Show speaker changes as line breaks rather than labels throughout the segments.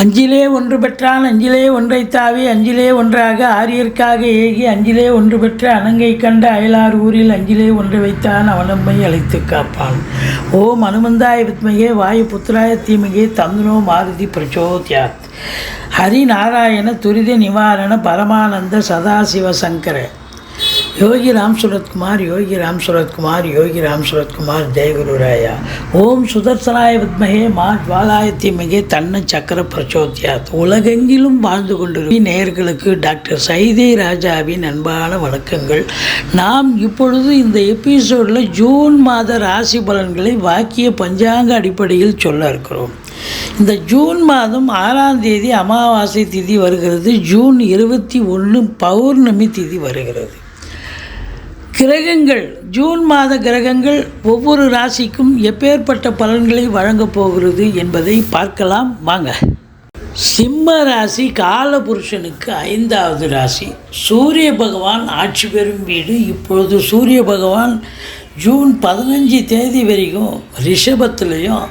அஞ்சிலே ஒன்று பெற்றான் அஞ்சிலே ஒன்றை தாவி அஞ்சிலே ஒன்றாக ஆரியர்க்காக ஏகி அஞ்சிலே ஒன்று பெற்ற அனங்கை கண்ட அயலார் ஊரில் அஞ்சிலே ஒன்று வைத்தான் அவனம்மை அழைத்து காப்பான். ஓம் அனுமந்தாய வித்மகே வாயு புத்திராய தீமகே தந்துனோ மாருதி பிரச்சோத்யாத். ஹரி நாராயண துரித நிவாரண பரமானந்த சதாசிவ சங்கர. யோகி ராம் சுரத்குமார் யோகி ராம் சுரத்குமார் யோகி ராம் சுரத்குமார் ஜெயகுருராயா ஓம் சுதர்சனாய வித்மகே மா ஜுவாலாய தீமகே தன்ன சக்கர பிரச்சோத்யாத். உலகெங்கிலும் வாழ்ந்து கொண்டிருக்கும் நேயர்களுக்கு டாக்டர் சைதே ராஜாவின் அன்பான வணக்கங்கள். நாம் இப்பொழுது இந்த எபிசோடில் ஜூன் மாத ராசி பலன்களை வாக்கிய பஞ்சாங்க அடிப்படையில் சொல்ல இருக்கிறோம். இந்த ஜூன் மாதம் ஆறாம் தேதி அமாவாசை திதி வருகிறது. ஜூன் இருபத்தி ஒன்று பௌர்ணமி திதி வருகிறது. கிரகங்கள் ஜூன் மாத கிரகங்கள் ஒவ்வொரு ராசிக்கும் எப்பேற்பட்ட பலன்களை வழங்கப் போகிறது என்பதை பார்க்கலாம். வாங்க. சிம்ம ராசி காலபுருஷனுக்கு ஐந்தாவது ராசி. சூரிய பகவான் ஆட்சி பெறும் வீடு. இப்பொழுது சூரிய பகவான் ஜூன் பதினஞ்சு தேதி வரைக்கும் ரிஷபத்துலேயும்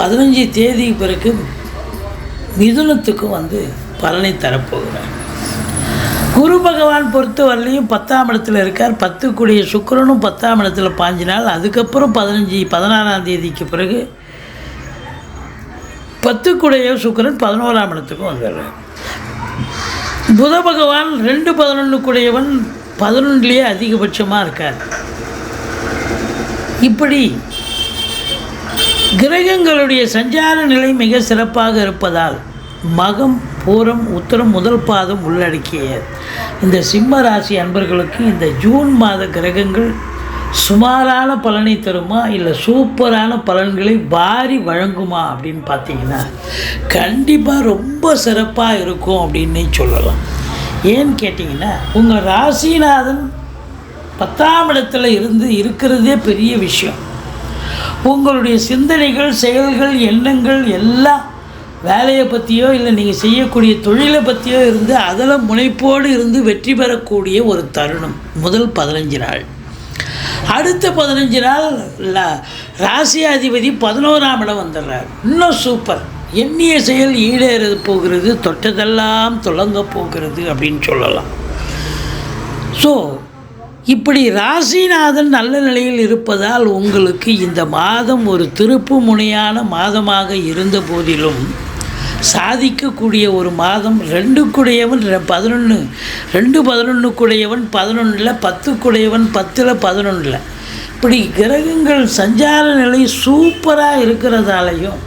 பதினஞ்சு தேதி பிறகு மிதுனத்துக்கும் வந்து பலனை தரப்போகிறார். குரு பகவான் பொறுத்தவரையிலையும் பத்தாம் இடத்துல இருக்கார். பத்து கூடிய சுக்கிரனும் பத்தாம் இடத்துல பாஞ்சினால் அதுக்கப்புறம் பதினஞ்சு பதினாறாம் தேதிக்கு பிறகு பத்து பத்துக்குடைய சுக்கிரன் பதினோராம் இடத்துக்கும் வந்துடுறார். புத பகவான் ரெண்டு பதினொன்றுக்குடையவன் பதினொன்றுலேயே அதிகபட்சமாக இருக்கார். இப்படி கிரகங்களுடைய சஞ்சார நிலை மிக சிறப்பாக இருப்பதால் மகம் பூரம் உத்தரம் முதல் பாதம் உள்ளடக்கிய இந்த சிம்ம ராசி அன்பர்களுக்கு இந்த ஜூன் மாத கிரகங்கள் சுமாரான பலனை தருமா இல்லை சூப்பரான பலன்களை வாரி வழங்குமா அப்படின்னு பார்த்தீங்கன்னா கண்டிப்பாக ரொம்ப சிறப்பாக இருக்கும் அப்படின்னே சொல்லலாம். ஏன்னு கேட்டிங்கன்னா உங்கள் ராசிநாதன் பத்தாம் இடத்துல இருந்து இருக்கிறதே பெரிய விஷயம். உங்களுடைய சிந்தனைகள் செயல்கள் எண்ணங்கள் எல்லாம் வேலையை பற்றியோ இல்லை நீங்கள் செய்யக்கூடிய தொழிலை பற்றியோ இருந்து அதில் முனைப்போடு இருந்து வெற்றி பெறக்கூடிய ஒரு தருணம். முதல் பதினஞ்சு நாள். அடுத்த பதினஞ்சு நாள் ல- ராசியாதிபதி பதினோராம் இடம் வந்துடுறார். இன்னும் சூப்பர் எண்ணிய செயல் ஈடேற போகிறது தொட்டதெல்லாம் தொடங்க போகிறது அப்படின்னு சொல்லலாம். ஸோ இப்படி ராசிநாதன் நல்ல நிலையில் இருப்பதால் உங்களுக்கு இந்த மாதம் ஒரு திருப்பு முனையான மாதமாக இருந்த போதிலும் சாதிக்கக்கூடிய ஒரு மாதம் ரெண்டுக்குடையவன் பதினொன்று ரெண்டு பதினொன்றுக்குடையவன் பதினொன்றில் பத்துக்குடையவன் பத்தில் பதினொன்றில் இப்படி கிரகங்கள் சஞ்சார நிலை சூப்பராக இருக்கிறதாலையும்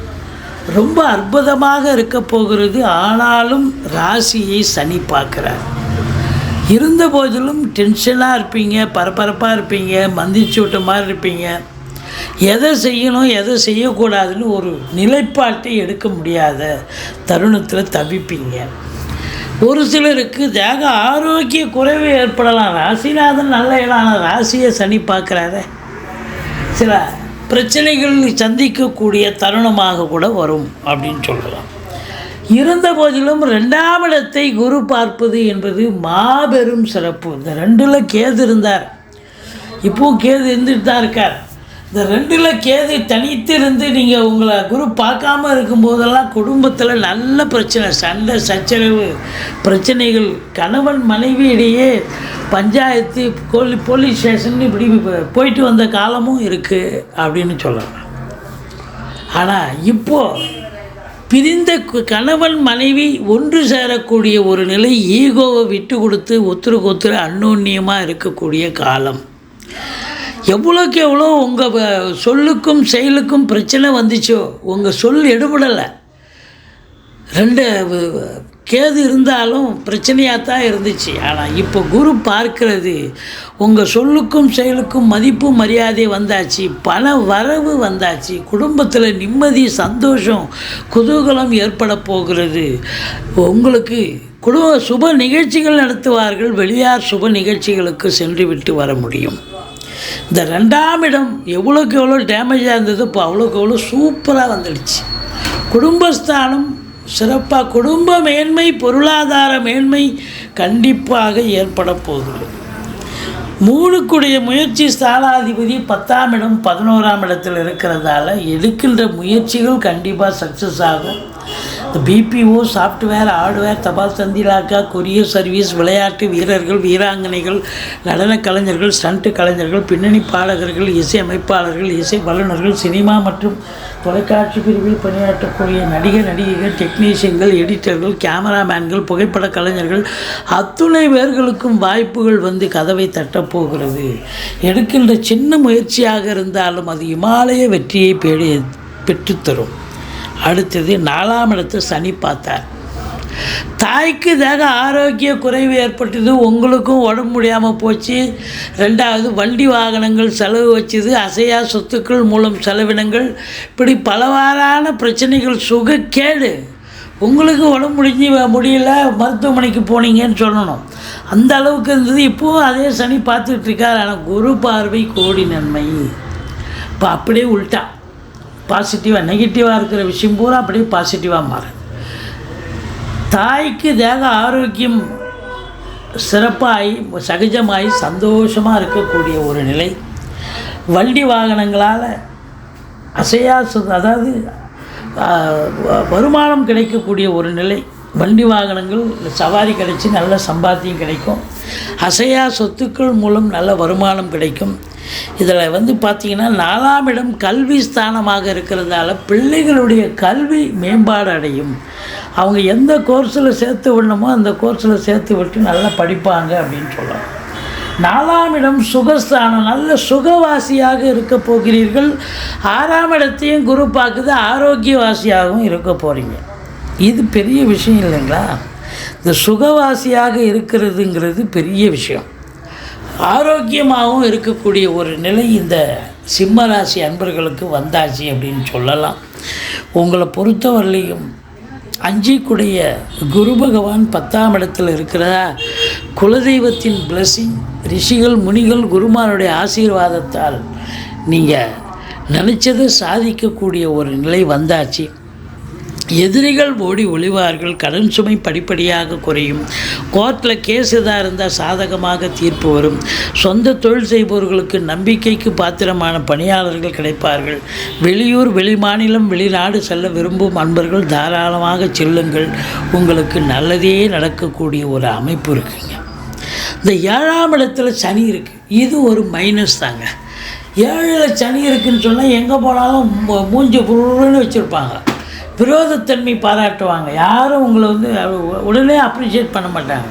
ரொம்ப அற்புதமாக இருக்க போகிறது ஆனாலும் ராசியை சனி பார்க்குறார். இருந்த போதிலும் டென்ஷனாக இருப்பீங்க பரபரப்பாக இருப்பீங்க மந்திச்சு விட்ட மாதிரி இருப்பீங்க. எதை செய்யணும் எதை செய்யக்கூடாதுன்னு ஒரு நிலைப்பாட்டை எடுக்க முடியாத தருணத்தில் தவிப்பீங்க. ஒரு சிலருக்கு தேக ஆரோக்கிய குறைவு ஏற்படலாம். ராசிநாதன் நல்ல இடம் ஆனால் ராசியை சனி பார்க்குறாரு. சில பிரச்சனைகள் சந்திக்கக்கூடிய தருணமாக கூட வரும் அப்படின்னு சொல்லலாம். இருந்த போதிலும் ரெண்டாம் இடத்தை குரு பார்ப்பது என்பது மாபெரும் சிறப்பு. இந்த ரெண்டில் கேது இருந்தார். இப்போவும் கேது இருந்துட்டு தான் இருக்கார். இந்த ரெண்டில் கேது தனித்து இருந்து நீங்கள் உங்களை குரு பார்க்காம இருக்கும்போதெல்லாம் குடும்பத்தில் நல்ல பிரச்சனை சண்டை சச்சரவு பிரச்சனைகள். கணவன் மனைவி இடையே பஞ்சாயத்து கோலி போலீஸ் ஸ்டேஷன் இப்படி போயிட்டு வந்த காலமும் இருக்குது அப்படின்னு சொல்லலாம். ஆனால் இப்போது பிரிந்த கு- கணவன் மனைவி ஒன்று சேரக்கூடிய ஒரு நிலை ஈகோவை விட்டு கொடுத்து ஒத்துருக்கு ஒத்துரு அன்னோன்யமாக இருக்கக்கூடிய காலம். எவ்வளோக்கு எவ்வளோ உங்கள் சொல்லுக்கும் செயலுக்கும் பிரச்சனை வந்துச்சோ உங்கள் சொல் எடுபடலை. ரெண்டு கேது இருந்தாலும் பிரச்சனையாக தான் இருந்துச்சு. ஆனால் இப்போ குரு பார்க்கிறது உங்கள் சொல்லுக்கும் செயலுக்கும் மதிப்பு மரியாதை வந்தாச்சு பல வரவு வந்தாச்சு குடும்பத்தில் நிம்மதி சந்தோஷம் குதூகலம் ஏற்பட போகிறது. உங்களுக்கு குடும்ப சுப நிகழ்ச்சிகள் நடத்துவார்கள் வெளியார் சுப நிகழ்ச்சிகளுக்கு சென்று விட்டு வர முடியும். இந்த ரெண்டாம் இடம் எவ்வளோக்கு எவ்வளோ டேமேஜாக இருந்ததோ இப்போ அவ்வளோக்கு எவ்வளோ சூப்பராக வந்துடுச்சு. குடும்பஸ்தானம் சிறப்பாக குடும்ப மேன்மை பொருளாதார மேன்மை கண்டிப்பாக ஏற்பட போகுது. மூணுக்குடைய முயற்சி ஸ்தானாதிபதி பத்தாம் இடம் பதினோராம் இடத்தில் இருக்கிறதால எடுக்கின்ற முயற்சிகள் கண்டிப்பாக சக்ஸஸ் ஆகும். பிபிஓ சாஃப்ட்வேர் ஹார்ட்வேர் தபால் தந்திலாக்கா கொரியர் சர்வீஸ் விளையாட்டு வீரர்கள் வீராங்கனைகள் நடன கலைஞர்கள் ஸ்டண்ட் கலைஞர்கள் பின்னணி பாடகர்கள் இசை அமைப்பாளர்கள் இசை வல்லுநர்கள் சினிமா மற்றும் தொலைக்காட்சி பிரிவில் பணியாற்றக்கூடிய நடிகர் நடிகைகள் டெக்னீஷியன்கள் எடிட்டர்கள் கேமராமேன்கள் புகைப்பட கலைஞர்கள் அத்துணை பேர்களுக்கும் வாய்ப்புகள் வந்து கதவை தட்டப்போகிறது. எடுக்கின்ற சின்ன முயற்சியாக இருந்தாலும் அது இமாலய வெற்றியை பேடி பெற்றுத்தரும். அடுத்தது நாலாம் இடத்து சனி பார்த்தார். தாய்க்கு தேக ஆரோக்கிய குறைவு ஏற்பட்டது உங்களுக்கும் உடம்பு முடியாமல் போச்சு. ரெண்டாவது வண்டி வாகனங்கள் செலவு வச்சது அசையா சொத்துக்கள் மூலம் செலவினங்கள். இப்படி பலவாறான பிரச்சனைகள் சுகக்கேடு உங்களுக்கு உடம்பு முடிஞ்சு முடியல மருத்துவமனைக்கு போனீங்கன்னு சொல்லணும். அந்த அளவுக்கு இருந்தது. இப்போவும் அதே சனி பார்த்துக்கிட்டு இருக்கார். ஆனால் குரு பார்வை கோடி நன்மை. இப்போ அப்படியே உள்ட்டான் பாசிட்டிவாக நெகட்டிவாக இருக்கிற விஷயம் பூரா அப்படியே பாசிட்டிவாக மாறும். தாய்க்கு தேக ஆரோக்கியம் சிறப்பாகி சகஜமாகி சந்தோஷமாக இருக்கக்கூடிய ஒரு நிலை. வண்டி வாகனங்களால் அசையா அதாவது வருமானம் கிடைக்கக்கூடிய ஒரு நிலை. வண்டி வாகனங்கள் சவாரி கிடைச்சி நல்ல சம்பாத்தியம் கிடைக்கும். அசையா சொத்துக்கள் மூலம் நல்ல வருமானம் கிடைக்கும். இதில் வந்து பார்த்திங்கன்னா நாலாம் இடம் கல்வி ஸ்தானமாக இருக்கிறதால பிள்ளைகளுடைய கல்வி மேம்பாடு அடையும். அவங்க எந்த கோர்ஸில் சேர்த்து விடணுமோ அந்த கோர்ஸில் சேர்த்து விட்டு நல்லா படிப்பாங்க அப்படின்னு சொல்லலாம். நாலாம் இடம் சுகஸ்தானம். நல்ல சுகவாசியாக இருக்க போகிறீர்கள். ஆறாம் இடத்தையும் குரு பார்க்குது ஆரோக்கியவாசியாகவும் இருக்க போகிறீங்க இது பெரிய விஷயம் இல்லைங்களா? இந்த சுகவாசியாக இருக்கிறதுங்கிறது பெரிய விஷயம். ஆரோக்கியமாகவும் இருக்கக்கூடிய ஒரு நிலை இந்த சிம்மராசி அன்பர்களுக்கு வந்தாச்சு அப்படின்னு சொல்லலாம். உங்களை பொறுத்தவரையிலையும் அஞ்சிக்குடைய குரு பகவான் பத்தாம் இடத்தில் இருக்கிறதா? குலதெய்வத்தின் பிளஸ்ஸிங் ரிஷிகள் முனிகள் குருமானுடைய ஆசீர்வாதத்தால் நீங்கள் நினச்சதை சாதிக்கக்கூடிய ஒரு நிலை வந்தாச்சு. எதிரிகள் ஓடி ஒளிவார்கள் கடன் சுமை படிப்படியாக குறையும். கோர்ட்டில் கேஸ் எதாக இருந்தால் சாதகமாக தீர்ப்பு வரும். சொந்த தொழில் செய்பவர்களுக்கு நம்பிக்கைக்கு பாத்திரமான பணியாளர்கள் கிடைப்பார்கள். வெளியூர் வெளிமாநிலம் வெளிநாடு செல்ல விரும்பும் அன்பர்கள் தாராளமாக செல்லுங்கள். உங்களுக்கு நல்லதே நடக்கக்கூடிய ஒரு அமைப்பு இருக்குங்க. இந்த ஏழாம் இடத்துல சனி இருக்குது இது ஒரு மைனஸ் தாங்க. ஏழில் சனி இருக்குதுன்னு சொன்னால் எங்கே போனாலும் மூ- மூஞ்சி புருன்னு வச்சுருப்பாங்க. விரோதத்தன்மை பாராட்டுவாங்க. யாரும் உங்களை வந்து உடனே அப்ரிஷியேட் பண்ண மாட்டாங்க.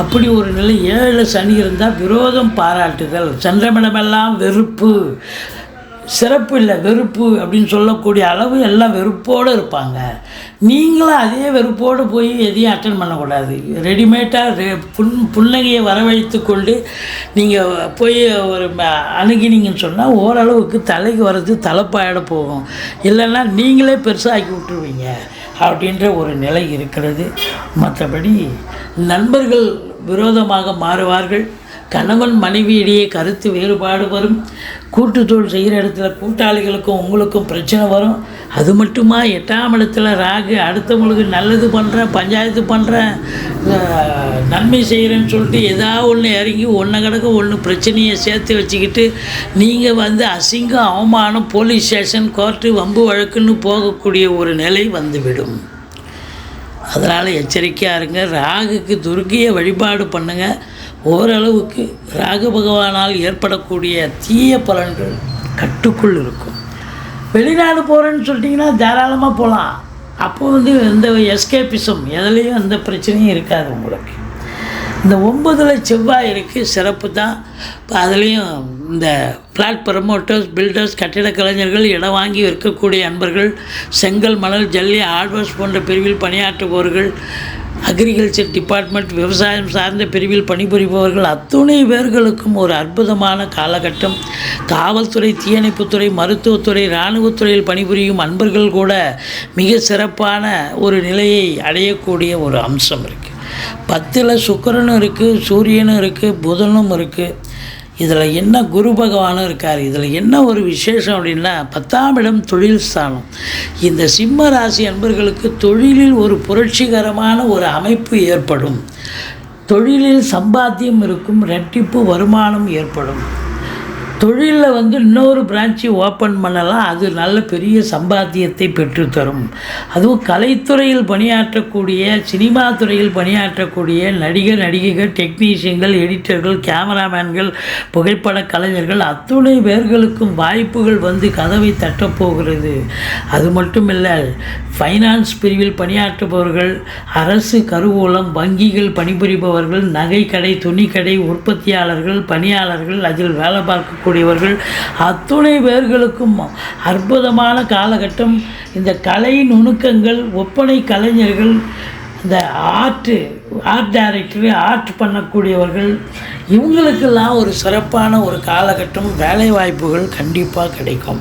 அப்படி ஒரு நிலை ஏழு சனி இருந்தால் விரோதம் பாராட்டுதல் சந்திரமிடமெல்லாம் வெறுப்பு. சிறப்பு இல்லை வெறுப்பு அப்படின்னு சொல்லக்கூடிய அளவு எல்லாம் வெறுப்போடு இருப்பாங்க. நீங்களும் அதே வெறுப்போடு போய் எதையும் அட்டன் பண்ணக்கூடாது. ரெடிமேட்டாக ரெ புன் புன்னகையை வரவழைத்து கொண்டு நீங்கள் போய் ஒரு அணுகினீங்கன்னு சொன்னால் ஓரளவுக்கு தலைக்கு வர்றது தலைப்பாயிட போகும். இல்லைன்னா நீங்களே பெருசாகி விட்டுருவீங்க. அப்படின்ற ஒரு நிலை இருக்கிறது. மற்றபடி நண்பர்கள் விரோதமாக மாறுவார்கள். கணவன் மனைவியிடையே கருத்து வேறுபாடு வரும். கூட்டு செய்கிற இடத்துல கூட்டாளிகளுக்கும் உங்களுக்கும் பிரச்சனை வரும். அது மட்டுமா? எட்டாம் இடத்துல ராகு அடுத்தவங்களுக்கு நல்லது பண்ணுறேன் பஞ்சாயத்து பண்ணுறேன் நன்மை செய்கிறேன்னு சொல்லிட்டு ஏதாவது ஒன்று இறங்கி ஒன்று கிடக்க ஒன்று பிரச்சனையை சேர்த்து வச்சுக்கிட்டு நீங்கள் வந்து அசிங்கம் அவமானம் போலீஸ் ஸ்டேஷன் கோர்ட்டு வம்பு வழக்குன்னு போகக்கூடிய ஒரு நிலை வந்துவிடும். அதனால் எச்சரிக்கையாக இருங்க. ராகுக்கு துர்க்கையை வழிபாடு பண்ணுங்கள் ஓரளவுக்கு ராகு பகவானால் ஏற்படக்கூடிய தீய பலன்கள் கட்டுக்குள் இருக்கும். வெளிநாடு போகிறேன்னு சொல்லிட்டிங்கன்னா தாராளமாக போகலாம் அப்போ வந்து எந்த எஸ்கேபிசம் எதுலேயும் எந்த பிரச்சனையும் இருக்காது உங்களுக்கு. இந்த ஒம்பதில் செவ்வாய் இருக்குது சிறப்பு தான். இப்போ அதுலேயும் இந்த ஃப்ளாட் ப்ரமோட்டர்ஸ் பில்டர்ஸ் கட்டிட கலைஞர்கள் இடம் வாங்கி விற்கக்கூடிய அன்பர்கள் செங்கல் மணல் ஜல்லி ஹார்ட்வேர்ஸ் போன்ற பிரிவில் பணியாற்றுபவர்கள் அக்ரிகல்ச்சர் டிபார்ட்மெண்ட் விவசாயம் சார்ந்த பிரிவில் பணிபுரிபவர்கள் அத்துணை பேர்களுக்கும் ஒரு அற்புதமான காலகட்டம். காவல்துறை தீயணைப்புத்துறை மருத்துவத்துறை இராணுவத்துறையில் பணிபுரியும் அன்பர்கள் கூட மிக சிறப்பான ஒரு நிலையை அடையக்கூடிய ஒரு அம்சம் இருக்குது பத்தில் சுக்கிரனும் இருக்குது சூரியனும் இருக்குது புதனும் இருக்குது இதில் என்ன குரு பகவானும் இருக்கார் இதில் என்ன ஒரு விசேஷம் அப்படின்னா பத்தாம் இடம் தொழில் ஸ்தானம். இந்த சிம்ம ராசி அன்பர்களுக்கு தொழிலில் ஒரு புரட்சிகரமான ஒரு அமைப்பு ஏற்படும். தொழிலில் சம்பாத்தியம் இருக்கும் ரெட்டிப்பு வருமானம் ஏற்படும். தொழிலில் வந்து இன்னொரு பிரான்ச்சு ஓப்பன் பண்ணலாம் அது நல்ல பெரிய சம்பாத்தியத்தை பெற்றுத்தரும். அதுவும் கலைத்துறையில் பணியாற்றக்கூடிய சினிமா துறையில் பணியாற்றக்கூடிய நடிகர் நடிகைகள் டெக்னீஷியன்கள் எடிட்டர்கள் கேமராமேன்கள் புகைப்பட கலைஞர்கள் அத்துணை பேர்களுக்கும் வாய்ப்புகள் வந்து கதவை தட்டப்போகிறது அது மட்டும் இல்லை ஃபைனான்ஸ் பிரிவில் பணியாற்றுபவர்கள் அரசு கருவூலம் வங்கிகள் பணிபுரிபவர்கள் நகைக்கடை துணிக்கடை உற்பத்தியாளர்கள் பணியாளர்கள் அதில் வேலை பார்க்கக்கூடிய இருக்கக்கூடியவர்கள் அத்துணை பேர்களுக்கும் அற்புதமான காலகட்டம். இந்த கலை நுணுக்கங்கள் ஒப்பனை கலைஞர்கள் இந்த ஆர்ட்டு ஆர்ட் டைரக்டர் ஆர்ட் பண்ணக்கூடியவர்கள் இவங்களுக்கெல்லாம் ஒரு சிறப்பான ஒரு காலகட்டம் வேலைவாய்ப்புகள் கண்டிப்பாக கிடைக்கும்.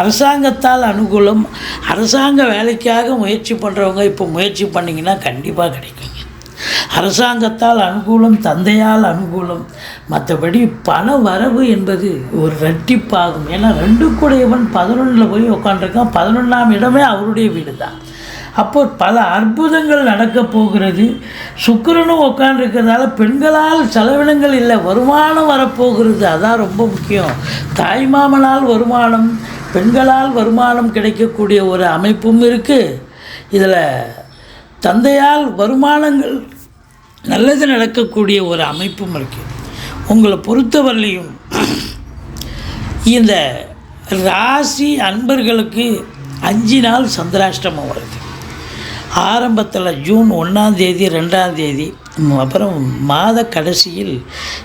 அரசாங்கத்தால் அனுகூலம் அரசாங்க வேலைக்காக முயற்சி பண்ணுறவங்க இப்போ முயற்சி பண்ணிங்கன்னா கண்டிப்பாக கிடைக்கும். அரசாங்கத்தால் அனுகூலம் தந்தையால் அனுகூலம். மற்றபடி பண வரவு என்பது ஒரு ரெட்டிப்பாகும். ஏன்னா ரெண்டு கூடையவன் பதினொன்றில் போய் உட்காந்துருக்கான் பதினொன்றாம் இடமே அவருடைய வீடு தான் அப்போ பல அற்புதங்கள் நடக்கப் போகிறது. சுக்கிரனும் உட்காந்துருக்கிறதால பெண்களால் செலவினங்கள் இல்லை வருமானம் வரப்போகிறது. அதான் ரொம்ப முக்கியம். தாய்மாமனால் வருமானம் பெண்களால் வருமானம் கிடைக்கக்கூடிய ஒரு அமைப்பும் இருக்குது இதில் தந்தையால் வருமானங்கள் நல்லது நடக்கக்கூடிய ஒரு அமைப்பும் இருக்குது உங்களை பொறுத்தவரையிலையும் இந்த ராசி அன்பர்களுக்கு அஞ்சு நாள் சந்திராஷ்டமம் வருது. ஆரம்பத்தில் ஜூன் ஒன்றாம் தேதி ரெண்டாம் தேதி அப்புறம் மாத கடைசியில்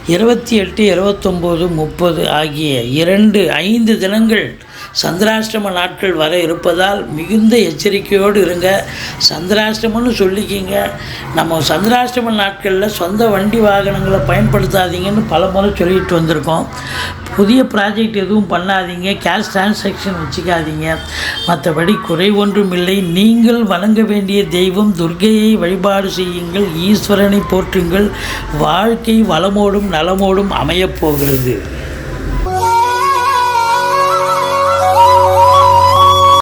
இருபத்தி எட்டு இருபத்தொம்போது முப்பது ஆகிய இரண்டு ஐந்து தினங்கள் சந்திராஷ்டம நாட்கள் வர இருப்பதால் மிகுந்த எச்சரிக்கையோடு இருங்க. சந்திராஷ்டமம்னு சொல்லிக்கிங்க. நம்ம சந்திராஷ்டம நாட்களில் சொந்த வண்டி வாகனங்களை பயன்படுத்தாதீங்கன்னு பல முறை சொல்லிட்டு வந்திருக்கோம். புதிய ப்ராஜெக்ட் எதுவும் பண்ணாதீங்க. கேஷ் டிரான்சாக்ஷன் வச்சுக்காதீங்க. மற்றபடி குறை ஒன்றும் இல்லை. நீங்கள் வணங்க வேண்டிய தெய்வம் துர்க்கையை வழிபாடு செய்யுங்கள். ஈஸ்வரனை போற்றுங்கள். வாழ்க்கை வளமோடும் நலமோடும் அமையப் போகிறது.